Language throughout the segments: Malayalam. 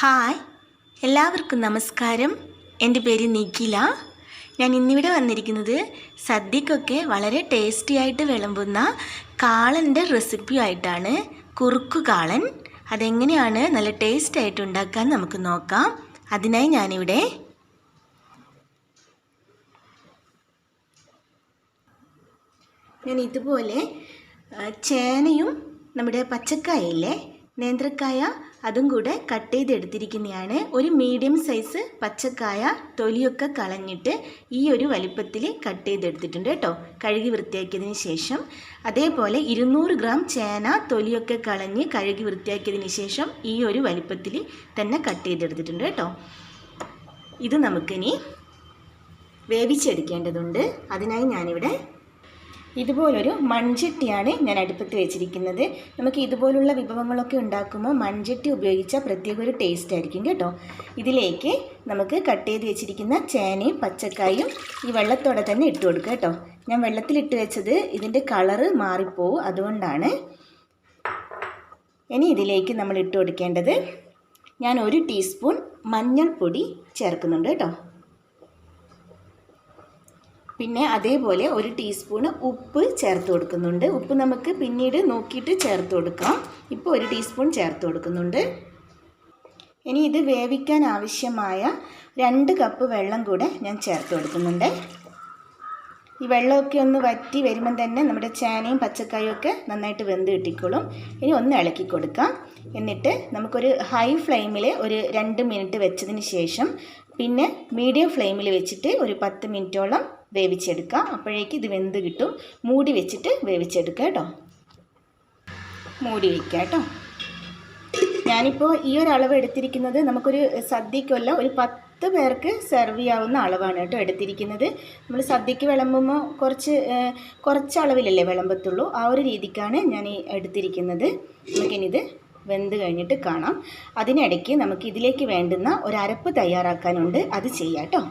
ഹായ്. എല്ലാവർക്കും നമസ്കാരം. എന്റെ പേര് നിഖില. ഞാൻ ഇന്നിവിടെ വന്നിരിക്കുന്നത് സദ്യക്കൊക്കെ വളരെ ടേസ്റ്റി ആയിട്ട് വിളമ്പുന്ന കാളന്റെ റെസിപ്പി ആയിട്ടാണ്. കുറുക്കു കാളൻ. അതെങ്ങനെയാണ് നല്ല ടേസ്റ്റ് ആയിട്ട് ഉണ്ടാക്കാൻ നമുക്ക് നോക്കാം. അതിനായി ഞാനിവിടെ ഞാൻ ഇതുപോലെ ചേനയും നമ്മുടെ പച്ചക്കായയില്ലേ നേന്ത്രക്കായ അതും കൂടെ കട്ട് ചെയ്ത് ചെയ്തെടുത്തിരിക്കുന്നതാണ് ഒരു മീഡിയം സൈസ് പച്ചക്കായ തൊലിയൊക്കെ കളഞ്ഞിട്ട് ഈ ഒരു വലിപ്പത്തിൽ കട്ട് ചെയ്തെടുത്തിട്ടുണ്ട് കേട്ടോ. കഴുകി വൃത്തിയാക്കിയതിന് ശേഷം. അതേപോലെ ഇരുന്നൂറ് ഗ്രാം ചേന തൊലിയൊക്കെ കളഞ്ഞ് കഴുകി വൃത്തിയാക്കിയതിന് ശേഷം ഈ ഒരു വലിപ്പത്തിൽ തന്നെ കട്ട് ചെയ്തെടുത്തിട്ടുണ്ട് കേട്ടോ. ഇത് നമുക്കിനി വേവിച്ചെടുക്കേണ്ടതുണ്ട്. അതിനായി ഞാനിവിടെ ഇതുപോലൊരു മൺചട്ടിയാണ് ഞാൻ അടുപ്പത്ത് വെച്ചിരിക്കുന്നത്. നമുക്ക് ഇതുപോലുള്ള വിഭവങ്ങളൊക്കെ ഉണ്ടാക്കുമ്പോൾ മൺചട്ടി ഉപയോഗിച്ചാൽ പ്രത്യേക ഒരു ടേസ്റ്റ് ആയിരിക്കും കേട്ടോ. ഇതിലേക്ക് നമുക്ക് കട്ട് ചെയ്ത് വെച്ചിരിക്കുന്ന ചേനയും പച്ചക്കായും ഈ വെള്ളത്തോടെ തന്നെ ഇട്ട് കൊടുക്കുക കേട്ടോ. ഞാൻ വെള്ളത്തിലിട്ട് വെച്ചത് ഇതിന്റെ കളറ് മാറിപ്പോവും. അതുകൊണ്ടാണ് ഇനി ഇതിലേക്ക് നമ്മൾ ഇട്ട് കൊടുക്കേണ്ടത്. ഞാൻ ഒരു ടീസ്പൂൺ മഞ്ഞൾപ്പൊടി ചേർക്കുന്നുണ്ട് കേട്ടോ. പിന്നെ അതേപോലെ ഒരു ടീസ്പൂണ് ഉപ്പ് ചേർത്ത് കൊടുക്കുന്നുണ്ട്. ഉപ്പ് നമുക്ക് പിന്നീട് നോക്കിയിട്ട് ചേർത്ത് കൊടുക്കാം. ഇപ്പോൾ ഒരു ടീസ്പൂൺ ചേർത്ത് കൊടുക്കുന്നുണ്ട്. ഇനി ഇത് വേവിക്കാൻ ആവശ്യമായ രണ്ട് കപ്പ് വെള്ളം കൂടെ ഞാൻ ചേർത്ത് കൊടുക്കുന്നുണ്ട്. ഈ വെള്ളമൊക്കെ ഒന്ന് വറ്റി വരുമ്പം തന്നെ നമ്മുടെ ചേനയും പച്ചക്കായും ഒക്കെ നന്നായിട്ട് വെന്ത് കിട്ടിക്കോളും. ഇനി ഒന്ന് ഇളക്കി കൊടുക്കാം. എന്നിട്ട് നമുക്കൊരു ഹൈ ഫ്ലെയിമിൽ ഒരു രണ്ട് മിനിറ്റ് വെച്ചതിന് ശേഷം പിന്നെ മീഡിയം ഫ്ലെയിമിൽ വെച്ചിട്ട് ഒരു പത്ത് മിനിറ്റോളം വേവിച്ചെടുക്കാം. അപ്പോഴേക്ക് ഇത് വെന്ത് കിട്ടും. മൂടി വെച്ചിട്ട് വേവിച്ചെടുക്കുക കേട്ടോ. മൂടി വയ്ക്കുക കേട്ടോ. ഞാനിപ്പോൾ ഈ ഒരു അളവ് എടുത്തിരിക്കുന്നത് നമുക്കൊരു സദ്യക്കുമല്ല ഒരു പത്ത് പേർക്ക് സെർവ് ചെയ്യാവുന്ന അളവാണ് കേട്ടോ എടുത്തിരിക്കുന്നത്. നമ്മൾ സദ്യക്ക് വിളമ്പുമ്പോൾ കുറച്ച് കുറച്ച് അളവിലല്ലേ വിളമ്പത്തുള്ളൂ. ആ ഒരു രീതിക്കാണ് ഞാൻ ഈ എടുത്തിരിക്കുന്നത്. നമുക്കിനിത് വെന്ത് കഴിഞ്ഞിട്ട് കാണാം. അതിനിടയ്ക്ക് നമുക്ക് ഇതിലേക്ക് വേണ്ടുന്ന ഒരു അരപ്പ് തയ്യാറാക്കാനുണ്ട്. അത് ചെയ്യാം കേട്ടോ.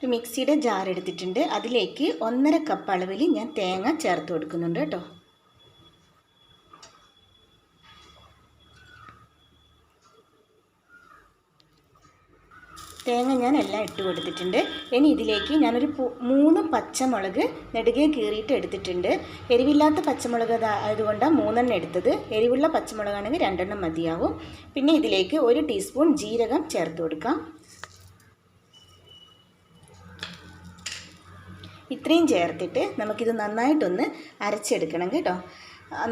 ഒരു മിക്സിയുടെ ജാർ എടുത്തിട്ടുണ്ട്. അതിലേക്ക് ഒന്നര കപ്പ് അളവിൽ ഞാൻ തേങ്ങ ചേർത്ത് കൊടുക്കുന്നുണ്ട് കേട്ടോ. തേങ്ങ ഞാൻ എല്ലാം ഇട്ട് കൊടുത്തിട്ടുണ്ട്. ഇനി ഇതിലേക്ക് ഞാനൊരു മൂന്ന് പച്ചമുളക് നെടുകെ കീറിയിട്ട് എടുത്തിട്ടുണ്ട്. എരിവില്ലാത്ത പച്ചമുളക് ആയതുകൊണ്ടാണ് മൂന്നെണ്ണം എടുത്തത്. എരിവുള്ള പച്ചമുളകാണെങ്കിൽ രണ്ടെണ്ണം മതിയാവും. പിന്നെ ഇതിലേക്ക് ഒരു ടീസ്പൂൺ ജീരകം ചേർത്ത് കൊടുക്കാം. ഇത്രയും ചേർത്തിട്ട് നമുക്കിത് നന്നായിട്ടൊന്ന് അരച്ചെടുക്കണം കേട്ടോ.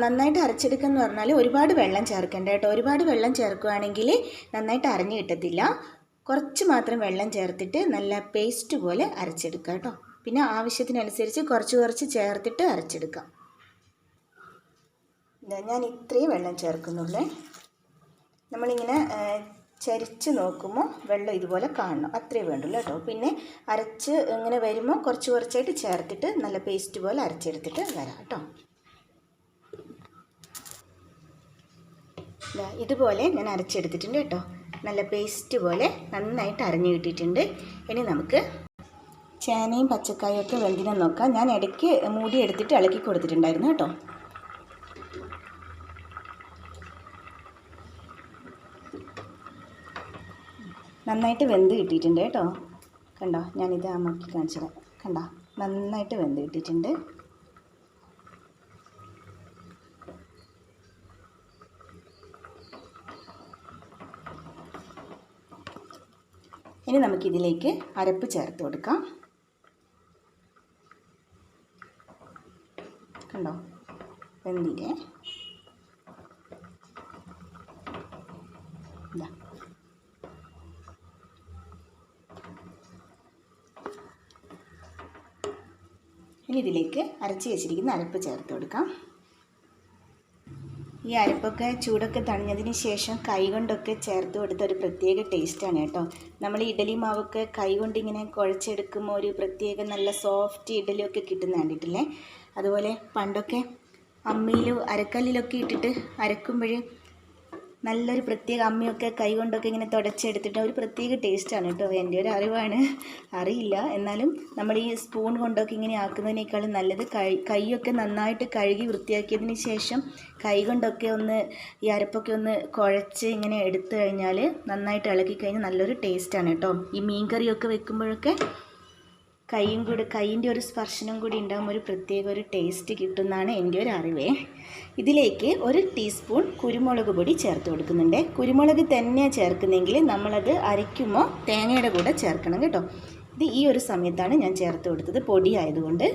നന്നായിട്ട് അരച്ചെടുക്കുക എന്ന് പറഞ്ഞാൽ ഒരുപാട് വെള്ളം ചേർക്കേണ്ട കേട്ടോ. ഒരുപാട് വെള്ളം ചേർക്കുകയാണെങ്കിൽ നന്നായിട്ട് അരഞ്ഞു കിട്ടത്തില്ല. കുറച്ച് മാത്രം വെള്ളം ചേർത്തിട്ട് നല്ല പേസ്റ്റ് പോലെ അരച്ചെടുക്കുക കേട്ടോ. പിന്നെ ആവശ്യത്തിനനുസരിച്ച് കുറച്ച് കുറച്ച് ചേർത്തിട്ട് അരച്ചെടുക്കാം. ഞാൻ ഇത്രയും വെള്ളം ചേർക്കുന്നുള്ളേ. നമ്മളിങ്ങനെ ചരിച്ച് നോക്കുമ്പോൾ വെള്ളം ഇതുപോലെ കാണണം. അത്രേ വേണ്ടുള്ളൂ കേട്ടോ. പിന്നെ അരച്ച് ഇങ്ങനെ വരുമ്പോൾ കുറച്ച് കുറച്ചായിട്ട് ചേർത്തിട്ട് നല്ല പേസ്റ്റ് പോലെ അരച്ചെടുത്തിട്ട് വരാം കേട്ടോ. ഇതുപോലെ ഞാൻ അരച്ചെടുത്തിട്ടുണ്ട് കേട്ടോ. നല്ല പേസ്റ്റ് പോലെ നന്നായിട്ട് അരഞ്ഞു കിട്ടിയിട്ടുണ്ട്. ഇനി നമുക്ക് ചേനയും പച്ചക്കായും ഒക്കെ വെന്തിനെ നോക്കാം. ഞാൻ ഇടയ്ക്ക് മൂടി എടുത്തിട്ട് ഇളക്കി കൊടുത്തിട്ടുണ്ടായിരുന്നു കേട്ടോ. നന്നായിട്ട് വെന്ത് കിട്ടിയിട്ടുണ്ട് കേട്ടോ. കണ്ടോ? ഞാനിത് അമ്മക്കി കാണിച്ചത് കണ്ടോ? നന്നായിട്ട് വെന്ത് കിട്ടിയിട്ടുണ്ട്. ഇനി നമുക്കിതിലേക്ക് അരപ്പ് ചേർത്ത് കൊടുക്കാം. കണ്ടോ? വെന്തില്ലേ? ഇനി ഇതിലേക്ക് അരച്ച് വെച്ചിരിക്കുന്ന അരപ്പ് ചേർത്ത് കൊടുക്കാം. ഈ അരപ്പൊക്കെ ചൂടൊക്കെ തണിഞ്ഞതിന് ശേഷം കൈ കൊണ്ടൊക്കെ ചേർത്ത് കൊടുത്ത ഒരു പ്രത്യേക ടേസ്റ്റാണ് കേട്ടോ. നമ്മൾ ഇഡലി മാവൊക്കെ കൈ കൊണ്ട് ഇങ്ങനെ കുഴച്ചെടുക്കുമ്പോൾ ഒരു പ്രത്യേക നല്ല സോഫ്റ്റ് ഇഡലിയൊക്കെ കിട്ടുന്ന കണ്ടിട്ടില്ലേ? അതുപോലെ പണ്ടൊക്കെ അമ്മിയിലും അരക്കല്ലിലൊക്കെ ഇട്ടിട്ട് അരക്കുമ്പോൾ നല്ലൊരു പ്രത്യേക അമ്മയൊക്കെ കൈ കൊണ്ടൊക്കെ ഇങ്ങനെ തുടച്ചെടുത്തിട്ട് ഒരു പ്രത്യേക ടേസ്റ്റാണ് കേട്ടോ. എന്റെ ഒരു അറിവാണ്. അറിയില്ല. എന്നാലും നമ്മൾ ഈ സ്പൂൺ കൊണ്ടൊക്കെ ഇങ്ങനെ ആക്കുന്നതിനേക്കാളും നല്ലത് കൈ കൈയൊക്കെ നന്നായിട്ട് കഴുകി വൃത്തിയാക്കിയതിന് ശേഷം കൈ കൊണ്ടൊക്കെ ഒന്ന് ഈ അരപ്പൊക്കെ ഒന്ന് കുഴച്ച് ഇങ്ങനെ എടുത്തു കഴിഞ്ഞാൽ നന്നായിട്ട് ഇളക്കി കഴിഞ്ഞാൽ നല്ലൊരു ടേസ്റ്റാണ് കേട്ടോ. ഈ മീൻ കറിയൊക്കെ വെക്കുമ്പോഴൊക്കെ കൈയും കൂടി കൈയിന്റെ ഒരു സ്പർശനം കൂടി ഉണ്ടാകുമ്പോൾ ഒരു പ്രത്യേക ഒരു ടേസ്റ്റ് കിട്ടുന്നതാണ് എന്റെ ഒരു അറിവേ. ഇതിലേക്ക് ഒരു ടീസ്പൂൺ കുരുമുളക് പൊടി ചേർത്ത് കൊടുക്കുന്നുണ്ട്. കുരുമുളക് തന്നെയാണ് ചേർക്കുന്നെങ്കിൽ നമ്മളത് അരയ്ക്കുമ്പോൾ തേങ്ങയുടെ കൂടെ ചേർക്കണം കേട്ടോ. ഇത് ഈ ഒരു സമയത്താണ് ഞാൻ ചേർത്ത് കൊടുത്തത്. പൊടി ആയതുകൊണ്ട്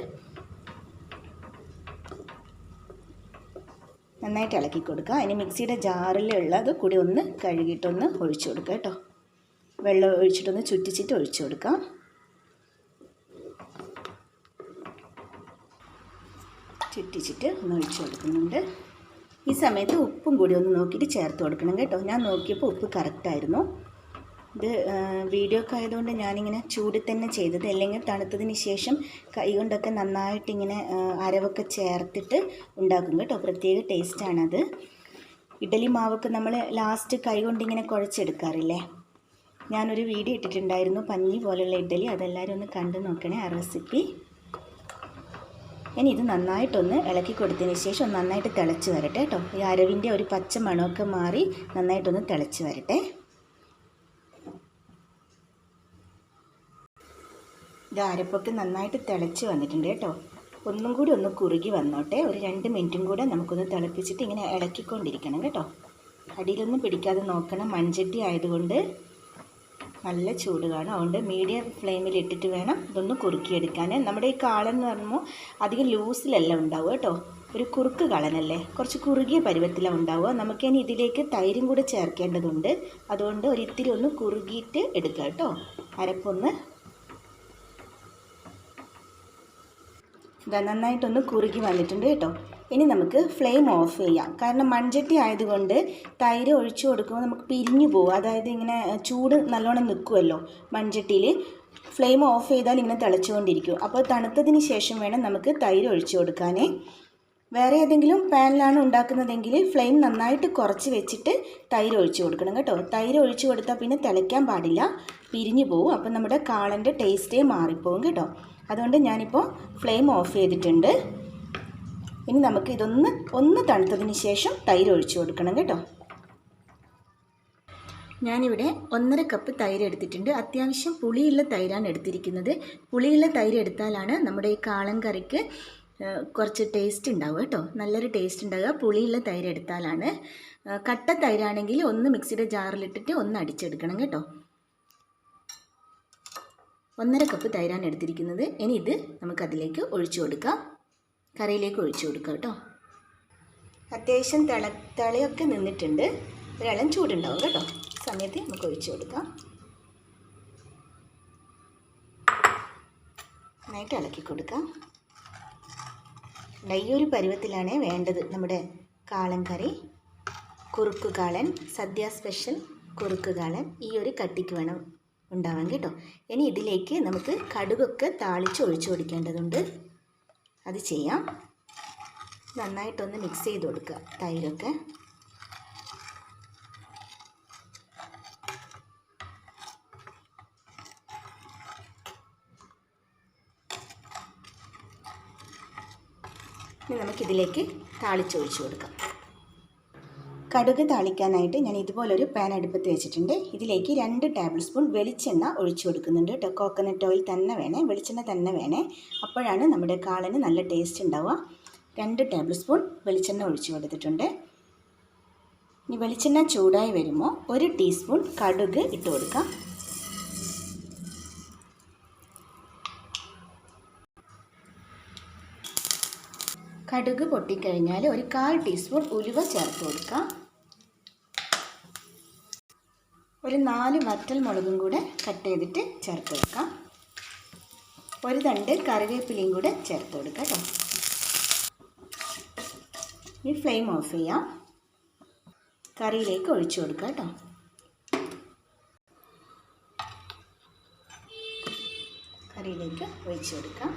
നന്നായിട്ട് ഇളക്കി കൊടുക്കുക. അതിന് മിക്സിയുടെ ജാറിലുള്ളത് കൂടി ഒന്ന് കഴുകിയിട്ടൊന്ന് ഒഴിച്ചു കൊടുക്കുക കേട്ടോ. വെള്ളം ഒഴിച്ചിട്ടൊന്ന് ചുറ്റിച്ചിട്ട് ഒഴിച്ചു കൊടുക്കാം ചുറ്റിച്ചിട്ട് ഒന്ന് ഒഴിച്ചു കൊടുക്കുന്നുണ്ട്. ഈ സമയത്ത് ഉപ്പും കൂടി ഒന്ന് നോക്കിയിട്ട് ചേർത്ത് കൊടുക്കണം കേട്ടോ. ഞാൻ നോക്കിയപ്പോൾ ഉപ്പ് കറക്റ്റായിരുന്നു ഇത് വീഡിയോ ഒക്കെ ആയതുകൊണ്ട് ഞാനിങ്ങനെ ചൂടിൽ തന്നെ ചെയ്തത്. അല്ലെങ്കിൽ തണുത്തതിന് ശേഷം കൈ കൊണ്ടൊക്കെ നന്നായിട്ടിങ്ങനെ അരവൊക്കെ ചേർത്തിട്ട് ഉണ്ടാക്കും കേട്ടോ. പ്രത്യേക ടേസ്റ്റാണത് ഇഡലി മാവൊക്കെ നമ്മൾ ലാസ്റ്റ് കൈ കൊണ്ടിങ്ങനെ കുഴച്ചെടുക്കാറില്ലേ? ഞാനൊരു വീഡിയോ ഇട്ടിട്ടുണ്ടായിരുന്നു. പഞ്ഞി പോലെയുള്ള ഇഡലി. അതെല്ലാവരും ഒന്ന് കണ്ടു നോക്കണേ ആ റെസിപ്പി ഇനി ഇത് നന്നായിട്ടൊന്ന് ഇളക്കി കൊടുത്തതിന് ശേഷം നന്നായിട്ട് തിളച്ച് വരട്ടെ കേട്ടോ. ഈ അരവിന്റെ ഒരു പച്ച മണമൊക്കെ മാറി നന്നായിട്ടൊന്ന് തിളച്ച് വരട്ടെ. ഇത് അരപ്പൊക്കെ നന്നായിട്ട് തിളച്ച് വന്നിട്ടുണ്ട് കേട്ടോ. ഒന്നും കൂടി ഒന്ന് കുറുകി വന്നോട്ടെ. ഒരു രണ്ട് മിനിറ്റും കൂടെ നമുക്കൊന്ന് തിളപ്പിച്ചിട്ട് ഇങ്ങനെ ഇളക്കിക്കൊണ്ടിരിക്കണം കേട്ടോ. അടിയിലൊന്നും പിടിക്കാതെ നോക്കണം. മൺചട്ടി ആയതുകൊണ്ട് നല്ല ചൂട് കാണും അതുകൊണ്ട് മീഡിയം ഫ്ലെയിമിൽ ഇട്ടിട്ട് വേണം ഇതൊന്ന് കുറുക്കിയെടുക്കാൻ നമ്മുടെ ഈ കാളൻ എന്ന് പറയുമ്പോൾ അധികം ലൂസിലല്ല ഉണ്ടാവുക കേട്ടോ. ഒരു കുറുക്ക് കളനല്ലേ? കുറച്ച് കുറുകിയ പരുവത്തിലാണ് ഉണ്ടാവുക. നമുക്കിനി ഇതിലേക്ക് തൈരും കൂടെ ചേർക്കേണ്ടതുണ്ട്. അതുകൊണ്ട് ഒരു ഇത്തിരി ഒന്ന് കുറുകിയിട്ട് എടുക്കുക കേട്ടോ. അരപ്പൊന്ന്. നന്നായിട്ടൊന്ന് കുറുകി വന്നിട്ടുണ്ട് കേട്ടോ. ഇനി നമുക്ക് ഫ്ലെയിം ഓഫ് ചെയ്യാം. കാരണം മൺചട്ടി ആയതുകൊണ്ട് തൈര് ഒഴിച്ചു കൊടുക്കുമ്പോൾ നമുക്ക് പിരിഞ്ഞു പോകും. അതായത് ഇങ്ങനെ ചൂട് നല്ലോണം നിൽക്കുമല്ലോ മൺചട്ടിയിൽ ഫ്ലെയിം ഓഫ് ചെയ്താൽ ഇങ്ങനെ തിളച്ചുകൊണ്ടിരിക്കും. അപ്പോൾ തണുത്തതിന് ശേഷം വേണം നമുക്ക് തൈര് ഒഴിച്ചു കൊടുക്കാനേ. വേറെ ഏതെങ്കിലും പാനിലാണ് ഉണ്ടാക്കുന്നതെങ്കിൽ ഫ്ലെയിം നന്നായിട്ട് കുറച്ച് വെച്ചിട്ട് തൈര് ഒഴിച്ചു കൊടുക്കണം കേട്ടോ. തൈര് ഒഴിച്ചു കൊടുത്താൽ പിന്നെ തിളയ്ക്കാൻ പാടില്ല. പിരിഞ്ഞു പോവും അപ്പം നമ്മുടെ കാളന്റെ ടേസ്റ്റേ മാറിപ്പോവും കേട്ടോ. അതുകൊണ്ട് ഞാനിപ്പോൾ ഫ്ലെയിം ഓഫ് ചെയ്തിട്ടുണ്ട്. ഇനി നമുക്ക് ഇതൊന്ന് ഒന്ന് തണുത്തതിന് ശേഷം തൈര് ഒഴിച്ചു കൊടുക്കണം കേട്ടോ. ഞാനിവിടെ ഒന്നര കപ്പ് തൈര് എടുത്തിട്ടുണ്ട്. അത്യാവശ്യം പുളിയുള്ള തൈരാണ് എടുത്തിരിക്കുന്നത്. പുളിയുള്ള തൈര് എടുത്താലാണ് നമ്മുടെ ഈ കാളൻ കറിക്ക് കുറച്ച് ടേസ്റ്റ് ഉണ്ടാവുക കേട്ടോ. നല്ലൊരു ടേസ്റ്റ് ഉണ്ടാവുക. പുളിയുള്ള തൈര് എടുത്താലാണ്. കട്ട തൈരാണെങ്കിൽ ഒന്ന് മിക്സിയുടെ ജാറിലിട്ടിട്ട് ഒന്ന് അടിച്ചെടുക്കണം കേട്ടോ. ഒന്നര കപ്പ് തൈരാണ് എടുത്തിരിക്കുന്നത്. ഇനി ഇത് നമുക്കതിലേക്ക് ഒഴിച്ചു കൊടുക്കാം. കറിയിലേക്ക് ഒഴിച്ചു കൊടുക്കുക കേട്ടോ. അത്യാവശ്യം തിള തിളയൊക്കെ നിന്നിട്ടുണ്ട്. ഒരിളം ചൂടുണ്ടാവും കേട്ടോ. സമയത്ത് നമുക്ക് ഒഴിച്ചു കൊടുക്കാം. നന്നായിട്ട് ഇളക്കി കൊടുക്കാം. ഡൈ ഒരു പരുവത്തിലാണ് വേണ്ടത് നമ്മുടെ കാളൻ കറി. കുറുക്ക് കാളൻ സദ്യ സ്പെഷ്യൽ കുറുക്ക് കാളൻ ഈ ഒരു കട്ടിക്ക് വേണം ഉണ്ടാവാൻ കേട്ടോ. ഇനി ഇതിലേക്ക് നമുക്ക് കടുകൊക്കെ താളിച്ച് ഒഴിച്ചു കൊടുക്കേണ്ടതുണ്ട്. അത് ചെയ്യാം. നന്നായിട്ടൊന്ന് മിക്സ് ചെയ്ത് കൊടുക്കുക തൈരൊക്കെ. ഇനി നമുക്കിതിലേക്ക് താളിച്ചൊഴിച്ചു കൊടുക്കാം. കടുക് താളിക്കാനായിട്ട് ഞാൻ ഇതുപോലൊരു പാൻ അടുപ്പത്ത് വെച്ചിട്ടുണ്ട്. ഇതിലേക്ക് രണ്ട് ടേബിൾ സ്പൂൺ വെളിച്ചെണ്ണ ഒഴിച്ചു കൊടുക്കുന്നുണ്ട് കേട്ടോ. കോക്കനട്ട് ഓയിൽ തന്നെ വേണേ വെളിച്ചെണ്ണ തന്നെ വേണേ. അപ്പോഴാണ് നമ്മുടെ കാളന് നല്ല ടേസ്റ്റ് ഉണ്ടാവുക. രണ്ട് ടേബിൾ സ്പൂൺ വെളിച്ചെണ്ണ ഒഴിച്ചു കൊടുത്തിട്ടുണ്ട്. ഇനി വെളിച്ചെണ്ണ ചൂടായി വരുമ്പോൾ ഒരു ടീസ്പൂൺ കടുക് ഇട്ട് കൊടുക്കാം. കടുക് പൊട്ടിക്കഴിഞ്ഞാൽ ഒരു കാൽ ടീസ്പൂൺ ഉലുവ ചേർത്ത് കൊടുക്കാം. ഒരു നാല് വറ്റൽ മുളകും കൂടെ കട്ട് ചെയ്തിട്ട് ചേർത്ത് കൊടുക്കാം ഒരു തണ്ട് കറിവേപ്പിലയും കൂടെ ചേർത്ത് കൊടുക്കാം കേട്ടോ ഈ ഫ്ലെയിം ഓഫ് ചെയ്യാം. കറിയിലേക്ക് ഒഴിച്ചു കൊടുക്കുക കേട്ടോ കറിയിലേക്ക് ഒഴിച്ചു കൊടുക്കാം.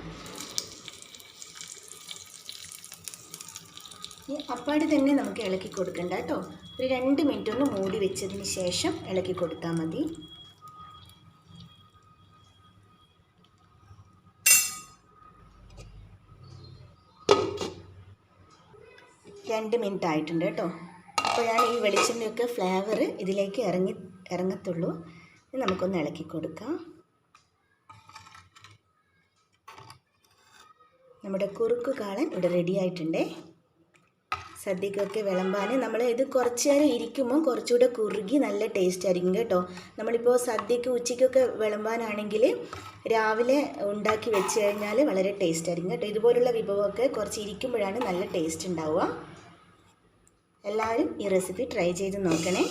ഈ അപ്പാട് തന്നെ നമുക്ക് ഇളക്കി കൊടുക്കണ്ട കേട്ടോ. ഒരു രണ്ട് മിനിറ്റ് ഒന്ന് മൂടി വെച്ചതിന് ശേഷം ഇളക്കി കൊടുത്താൽ മതി. രണ്ട് മിനിറ്റ് ആയിട്ടുണ്ട് കേട്ടോ. ഞാൻ ഈ വെളിച്ചെണ്ണയൊക്കെ ഫ്ലേവർ ഇതിലേക്ക് ഇറങ്ങി ഇറങ്ങത്തുള്ളൂ. ഇത് നമുക്കൊന്ന് ഇളക്കി കൊടുക്കാം. നമ്മുടെ കുറുക്ക് കാളൻ ഇവിടെ റെഡി ആയിട്ടുണ്ടേ. സദ്യക്കൊക്കെ വിളമ്പാൻ നമ്മൾ ഇത് കുറച്ച് നേരം ഇരിക്കുമ്പോൾ കുറച്ചുകൂടെ കുറുകി നല്ല ടേസ്റ്റ് ആയിരിക്കും കേട്ടോ. നമ്മളിപ്പോൾ സദ്യക്ക് ഉച്ചയ്ക്കൊക്കെ വിളമ്പാനാണെങ്കിൽ രാവിലെ ഉണ്ടാക്കി വെച്ച് കഴിഞ്ഞാൽ വളരെ ടേസ്റ്റ് ആയിരിക്കും കേട്ടോ. ഇതുപോലുള്ള വിഭവമൊക്കെ കുറച്ച് ഇരിക്കുമ്പോഴാണ് നല്ല ടേസ്റ്റ് ഉണ്ടാവുക. എല്ലാവരും ഈ റെസിപ്പി ട്രൈ ചെയ്ത് നോക്കണേ.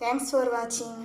Thanks for watching